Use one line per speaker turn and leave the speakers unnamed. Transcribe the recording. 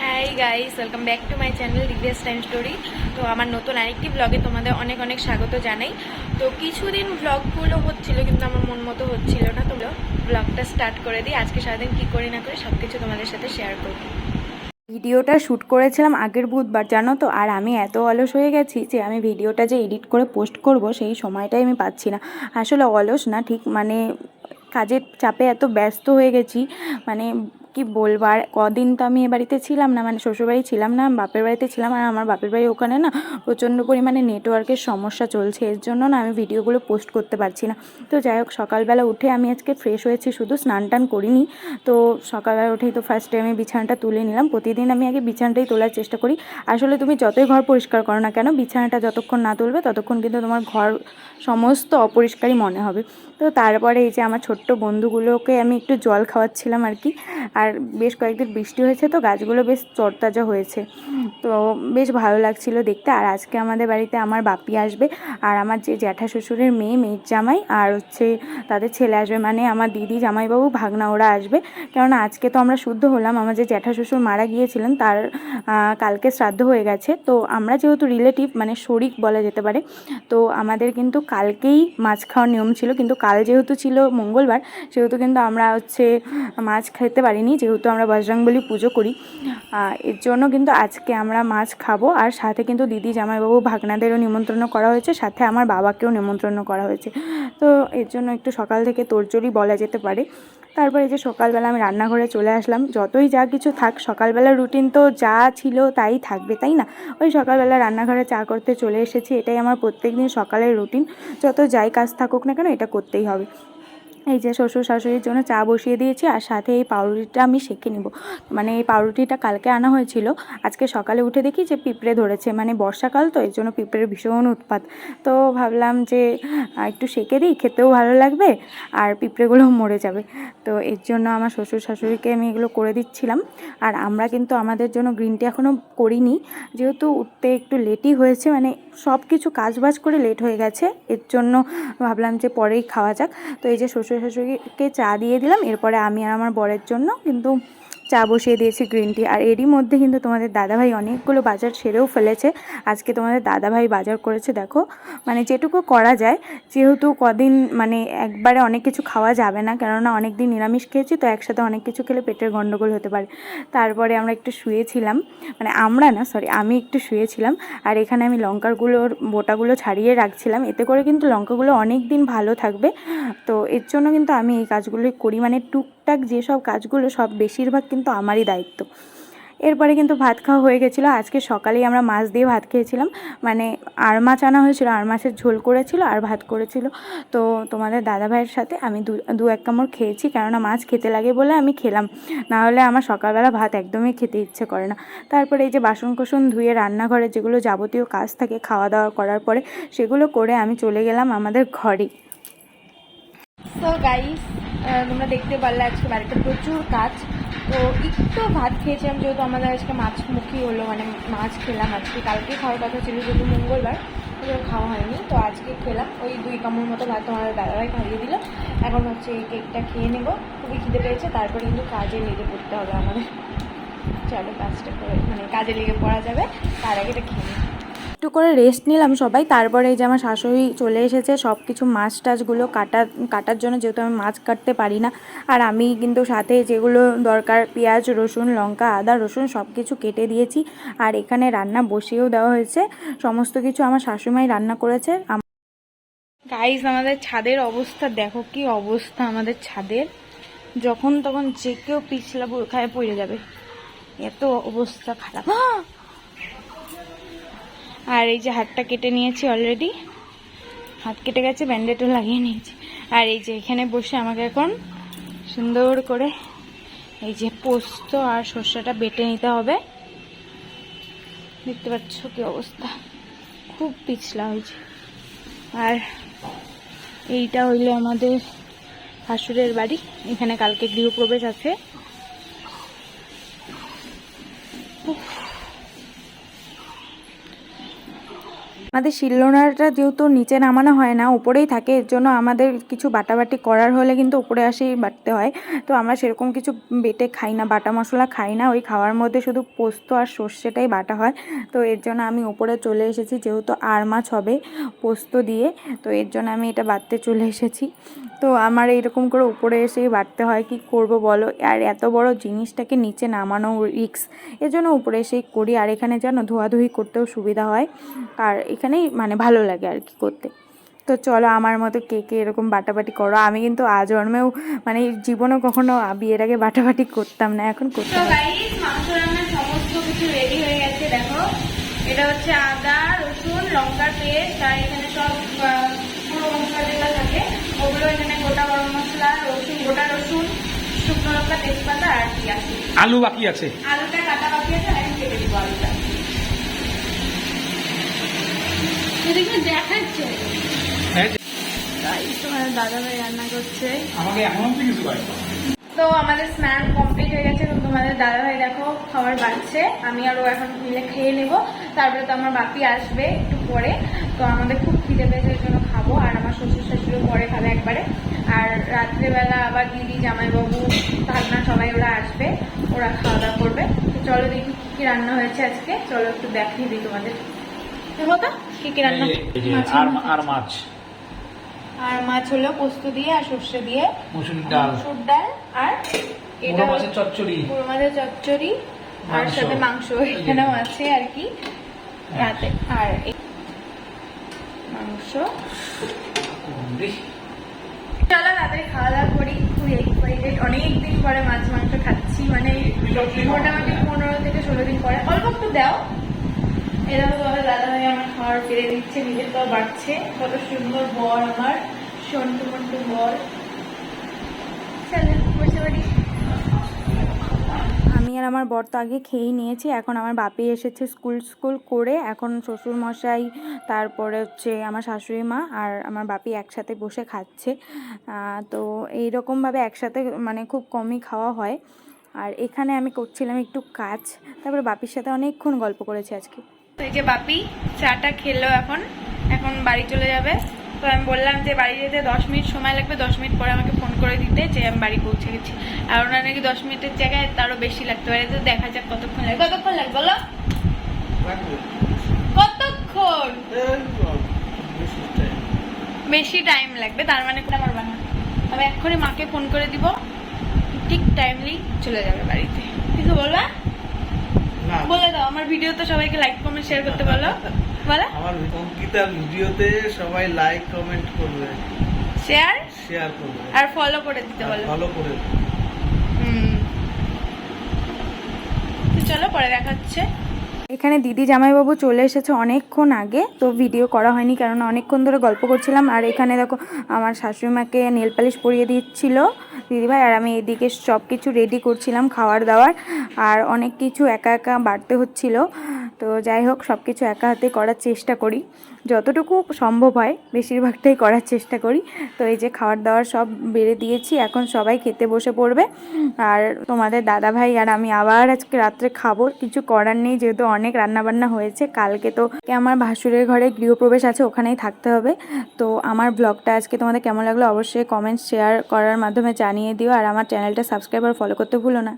Hi guys welcome back to my channel Divya's time story তো আমার নতুন আরেকটি ব্লগে তোমাদের অনেক অনেক স্বাগত জানাই। তো কিছুদিন ব্লগগুলো হচ্ছিল কিন্তু আমার মন মতো হচ্ছিল না, তো ব্লগটা স্টার্ট করে দিই। আজকে সারাদিন কী করি না করি সব কিছু তোমাদের সাথে শেয়ার করব।
ভিডিওটা শ্যুট করেছিলাম আগের বুধবার, জানো তো? আর আমি এত অলস হয়ে গেছি যে আমি ভিডিওটা যে এডিট করে পোস্ট করব সেই সময়টাই আমি পাচ্ছি না। আসলে অলস না, ঠিক মানে কাজের চাপে এত ব্যস্ত হয়ে গেছি মানে কি বলব? আর কদিন তো আমি এ বাড়িতে ছিলাম না মানে শ্বশুরবাড়ি ছিলাম না, বাপের বাড়িতে ছিলাম আর আমার বাপের বাড়ি ওখানে না প্রচণ্ড পরিমাণে নেটওয়ার্কের সমস্যা চলছে। এর জন্য না আমি ভিডিওগুলো পোস্ট করতে পারছি না। তো যাই হোক, সকালবেলা উঠে আমি আজকে ফ্রেশ হয়েছি, শুধু স্নান টান করিনি। তো সকালবেলা উঠেই তো ফার্স্টে আমি বিছানাটা তুলে নিলাম। প্রতিদিন আমি আগে বিছানাটাই তোলার চেষ্টা করি। আসলে তুমি যতই ঘর পরিষ্কার করো না কেন, বিছানাটা যতক্ষণ না তুলবে, ততক্ষণ কিন্তু তোমার ঘর সমস্ত অপরিষ্কারই মনে হবে। তো তারপরে এই যে আমার ছোট্ট বন্ধুগুলোকে আমি একটু জল খাওয়াচ্ছিলাম আর কি। আর বেশ কয়েকদিন বৃষ্টি হয়েছে তো গাছগুলো বেশ চরতাজা হয়েছে। তো বেশ ভালো লাগছিল দেখতে। আর আজকে আমাদের বাড়িতে আমার বাপি আসবে। আর আমার যে জ্যাঠা শ্বশুরের মেয়ে, মেয়ের জামাই, আর হচ্ছে তাদের ছেলে আসবে। মানে আমার দিদি, জামাইবাবু, ভাগনা, ওরা আসবে। কেননা আজকে তো আমরা শুদ্ধ হলাম। আমার যে জ্যাঠা শ্বশুর মারা গিয়েছিলেন, তার কালকে শ্রাদ্ধ হয়ে গেছে। তো আমরা যেহেতু রিলেটিভ মানে শরিক বলা যেতে পারে, তো আমাদের কিন্তু কালকেই মাছ খাওয়ার নিয়ম ছিল। কিন্তু কাল যেহেতু ছিল মঙ্গলবার, সেহেতু কিন্তু আমরা হচ্ছে মাছ খেতে পারিনি। যেহেতু আমরা বজরংবলী পুজো করি। এর জন্য কিন্তু আজকে আমরা মাছ খাব আর সাথে কিন্তু দিদি, জামাইবাবু, ভাগনাদেরও নিমন্ত্রণ করা হয়েছে, সাথে আমার বাবাকেও নিমন্ত্রণ করা হয়েছে। তো এর জন্য একটু সকাল থেকে তোড়জোড়ি বলা যেতে পারে। তারপরে যে সকালবেলা আমি রান্নাঘরে চলে আসলাম, যতই যা কিছু থাক সকালবেলার রুটিন তো যা ছিল তাই থাকবে, তাই না? ওই সকালবেলা রান্নাঘরে চা করতে চলে এসেছি, এটাই আমার প্রত্যেক দিন সকালের রুটিন যত যাই কাজ থাকুক না কেন, এটা করতেই হবে। এই যে শ্বশুর শাশুড়ির জন্য চা বসিয়ে দিয়েছি, আর সাথে এই পাউরুটিটা আমি সেঁকে নেব। মানে এই পাউরুটিটা কালকে আনা হয়েছিল, আজকে সকালে উঠে দেখি যে পিঁপড়ে ধরেছে। মানে বর্ষাকাল তো, এর জন্য পিঁপড়ের ভীষণ উৎপাত। তো ভাবলাম যে একটু সেঁকে দিই, খেতেও ভালো লাগবে, আর পিঁপড়েগুলোও মরে যাবে। তো এর জন্য আমার শ্বশুর শাশুড়িকে আমি এগুলো করে দিচ্ছিলাম। আর আমরা কিন্তু আমাদের জন্য গ্রিন টি এখনও করিনি। যেহেতু উঠতে একটু লেটই হয়েছে মানে সব কিছু কাজবাজ করে লেট হয়ে গেছে। এর জন্য ভাবলাম যে পরেই খাওয়া যাক। তো এই যে শ্বশুর শাশুড়িকে চা দিয়ে দিলাম। এরপরে আমি আর আমার বরের জন্য কিন্তু চা বসিয়ে দিয়েছি গ্রিন টি আর এরই মধ্যে কিন্তু তোমাদের দাদাভাই অনেকগুলো বাজার সেরেও ফেলেছে। আজকে তোমাদের দাদাভাই বাজার করেছে, দেখো। মানে যেটুকু করা যায়, যেহেতু কদিন মানে একবারে অনেক কিছু খাওয়া যাবে না, কেননা অনেক দিন নিরামিষ খেয়েছি, তো একসাথে অনেক কিছু খেলে পেটের গণ্ডগোল হতে পারে। তারপরে আমরা একটু শুয়েছিলাম। মানে আমরা না সরি আমি একটু শুয়েছিলাম। আর এখানে আমি লঙ্কারগুলোর বোটাগুলো ছাড়িয়ে রাখছিলাম। এতে করে কিন্তু লঙ্কাগুলো অনেক দিন ভালো থাকবে। তো এর জন্য কিন্তু আমি এই কাজগুলোই করি। মানে টুকটাক যেসব কাজগুলো, সব বেশিরভাগ কিন্তু আমারই দায়িত্ব। এরপরে কিন্তু ভাত খাওয়া হয়ে গেছিল। আজকে সকালেই আমরা মাছ দিয়ে ভাত খেয়েছিলাম। মানে আর মাছ আনা হয়েছিল, আর মাছের ঝোল করেছিল, আর ভাত করেছিল। তো তোমাদের দাদা ভাইয়ের সাথে আমি দু এক কামড় খেয়েছি, কেননা মাছ খেতে লাগে বলে আমি খেলাম। না হলে আমার সকালবেলা ভাত একদমই খেতে ইচ্ছে করে না। তারপরে এই যে বাসন কোসন ধুয়ে রান্নাঘরে যেগুলো যাবতীয় কাজ থাকে খাওয়া দাওয়া করার পরে সেগুলো করে আমি চলে গেলাম আমাদের ঘরে।
সো গাইস তোমরা দেখতে পারলে আজকে বাড়িতে প্রচুর কাজ। তো একটু ভাত খেয়েছিলাম যেহেতু আমাদের আজকে মাছমুখী হলো মানে মাছ খেলাম আজকে। কালকে খাওয়ার কথা ছিল যেহেতু মঙ্গলবার ওগুলো খাওয়া হয়নি। তো আজকে খেলাম। ওই দুই কামড় মতো ভাত তোমাদের দাদাভাই খাইয়ে দিল। এখন হচ্ছে এই কেকটা খেয়ে নেব। খুবই খিদে পেয়েছে, তারপরে কিন্তু কাজে লেগে পড়তে হবে আমাদের। চলো কাজটা করে মানে কাজে লেগে পড়া যাবে, তার আগে এটা খেয়ে।
একটু করে রেস্ট নিলাম সবাই। তারপরে এই যে আমার শাশুড়ি চলে এসেছে সব কিছু মাছ টাছগুলো কাটা কাটার জন্য যেহেতু আমি মাছ কাটতে পারি না। আর আমি কিন্তু সাথে যেগুলো দরকার, পেঁয়াজ, রসুন, লঙ্কা, আদা, রসুন সব কিছু কেটে দিয়েছি। আর এখানে রান্না বসিয়েও দেওয়া হয়েছে। সমস্ত কিছু আমার শাশুড়িমাই রান্না করেছে।
গাইস আমাদের ছাদের অবস্থা, দেখো কি অবস্থা আমাদের ছাদের। যখন তখন যে কেউ পিছলা খায় পড়ে যাবে। এত অবস্থা খারাপ! আর এই যে হাতটা কেটে নিয়েছি অলরেডি হাত কেটে গেছে ব্যান্ডেডও লাগিয়ে নিয়েছি। আর এই যে এখানে বসে আমাকে এখন সুন্দর করে এই যে পোস্ত আর সর্ষেটা বেটে নিতে হবে। দেখতে পাচ্ছ কি অবস্থা। খুব পিছলা হয়েছে। আর এইটা হইল আমাদের শাশুড়ের বাড়ি। এখানে কালকে গৃহপ্রবেশ আছে।
আমাদের শিলনোড়াটা যেহেতু নিচে নামানো হয় না, উপরেই থাকে, এর জন্য আমাদের কিছু বাটাবাটি করার হলে কিন্তু উপরে আসেই বাটতে হয়। তো আমরা সেরকম কিছু বেটে খাই না, বাটা মশলা খাই না, ওই খাওয়ার মধ্যে শুধু পোস্ত আর সর্ষেটাই বাটা হয়। তো এর জন্য আমি উপরে চলে এসেছি, যেহেতু আর মাছ হবে পোস্ত দিয়ে, তো এর জন্য আমি এটা বাটতে চলে এসেছি। তো আমার এইরকম করে উপরে এসেই বাটতে হয় কি করব বলো? আর এত বড় জিনিসটাকে নিচে নামানো রিক্স এর জন্য উপরে এসেই করি। আর এখানে জানো ধোয়াধুয়ি করতেও সুবিধা হয় আর এখানেই মানে ভালো লাগে আর কি করতে। তো চলো আমার মতো কে কে এরকম বাটাবাটি করো। আমি কিন্তু আজন্মেও মানে জীবনেও কখনো বিয়ের আগে বাটাবাটি করতাম না এখন করতে
মাংস সমস্ত কিছু রেডি হয়ে গেছে দেখো। এটা হচ্ছে আদা রসুন লঙ্কার পেস্ট আর এখানে সব আহ, পুরো মশলা যেগুলো থাকে ওগুলো এখানে গোটা গরম মশলা রসুন গোটা রসুন তেজপাতা আর কি আছে।
আলু বাকি আছে।
আলুটা কাটা বাকি আছে আমি কেটে দিব আলুটা। দেখাচ্ছে।
হ্যাঁ
গাইস তোমার দাদা ভাই রান্না করছে।
আমাকে এখন কিছু
তো আমাদের স্নান কমপ্লিট হয়ে গেছে তোমাদের দাদা ভাই দেখো খাবার বাড়ছে। আমি আরও এখন মিলে খেয়ে নেব। তারপরে তো আমার বাপি আসবে একটু পরে। তো আমাদের খুব খিদে পেয়েছে জন্য খাব। আর আমার শ্বশুর শাশুড়িও পরে খাবে একবারে। আর রাত্রেবেলা আবার দিদি জামাইবাবু ভাগনা সবাই ওরা আসবে ওরা খাওয়া দাওয়া করবে। তো চলো দেখি কি কি রান্না হয়েছে আজকে। চলো একটু দেখিয়ে দিই তোমাদের। দেখো তো কি কি রান্না
আর মাছ।
আর মাছ হলো পোস্ত দিয়ে আর সর্ষে দিয়ে।
ডাল।
মসুর ডাল আর এটা
মাছের চচ্চড়ি।
পুরো মাছের চচ্চড়ি। আর সাথে মাংস এখানেও আছে আর কি। রাতে। আর মাংস। চলো তাড়াতাড়ি খাওয়া দাওয়া করি। খুবই এক্সাইটেড অনেকদিন পরে মাছ, মাংস খাচ্ছি। মানে মোটামুটি পনেরো থেকে ষোলো দিন পরে। অল্প একটু দাও। এরকম ভাবে দাদা ভাই আমার খাওয়ার পেরে দিচ্ছে, নিজের তো বাড়ছে। কত সুন্দর বর আমার। সন্টু মন্টু বর। চলো।
আমি আর আমার বর তো আগে খেয়েই নিয়েছি। এখন আমার বাপি এসেছে স্কুল স্কুল করে এখন শ্বশুর মশাই তারপরে হচ্ছে আমার শাশুড়ি মা আর আমার বাপি একসাথে বসে খাচ্ছে। তো এইরকমভাবে একসাথে মানে খুব কমই খাওয়া হয়। আর এখানে আমি করছিলাম একটু কাজ, তারপরে বাপির সাথে অনেকক্ষণ গল্প করেছি আজকে।
এই যে বাপি চাটা খেলো এখন এখন বাড়ি চলে যাবে। তো আমি বললাম যে বাড়ি যেতে দশ মিনিট সময় লাগবে দশ মিনিট পরে আমাকে ফোন করে দিতে যে আমি বাড়ি পৌঁছে গেছি। আর ওনার নাকি দশ মিনিটের জায়গায় তারও বেশি লাগতে পারে তো দেখা যাক কতক্ষণ লাগে। কতক্ষণ লাগবে বলো? কতক্ষণ? বেশি টাইম লাগবে তার মানে আমার বানা আমি এক্ষুনি মাকে ফোন করে দিব ঠিক টাইমলি চলে যাবে বাড়িতে। কিছু বলবা? বলে দাও আমার ভিডিও তো সবাইকে লাইক কমেন্ট শেয়ার করতে বলো। বলো।
আমার অঙ্কিতার ভিডিওতে সবাই লাইক কমেন্ট করবে।
শেয়ার
শেয়ার করবে।
আর ফলো করে দিতে বলো।
ফলো করে
হুম। চলো পরে দেখা হচ্ছে।
এখানে দিদি জামাইবাবু চলে এসেছে অনেকক্ষণ আগে তো ভিডিও করা হয়নি কারণ অনেকক্ষণ ধরে গল্প করছিলাম। আর এখানে দেখো আমার শাশুড়ি মাকে নেল পালিশ পরিয়ে দিচ্ছিল দিদিভাই আর আমি এদিকে সব কিছু রেডি করছিলাম খাওয়ার দাওয়ার। আর অনেক কিছু একা একা বাড়তে হচ্ছিল। তো যাই হোক সব কিছু একা হাতে করার চেষ্টা করি। যতটুকু সম্ভব হয়, বেশিরভাগটাই করার চেষ্টা করি। তো এই যে খাওয়ার দাওয়ার সব বেড়ে দিয়েছি, এখন সবাই খেতে বসে পড়বে। আর তোমাদের দাদা ভাই আর আমি আবার আজকে রাত্রে খাব, কিছু করার নেই, যেহেতু অনেক রান্নাবান্না হয়েছে। কালকে তো আমার ভাসুরের ঘরে গৃহপ্রবেশ আছে, ওখানেই থাকতে হবে। তো আমার ব্লগটা আজকে তোমাদের কেমন লাগল অবশ্যই কমেন্ট, শেয়ার করার মাধ্যমে জানিয়ে দিও। আর আমার চ্যানেলটা সাবস্ক্রাইব আর ফলো করতে ভুলো না।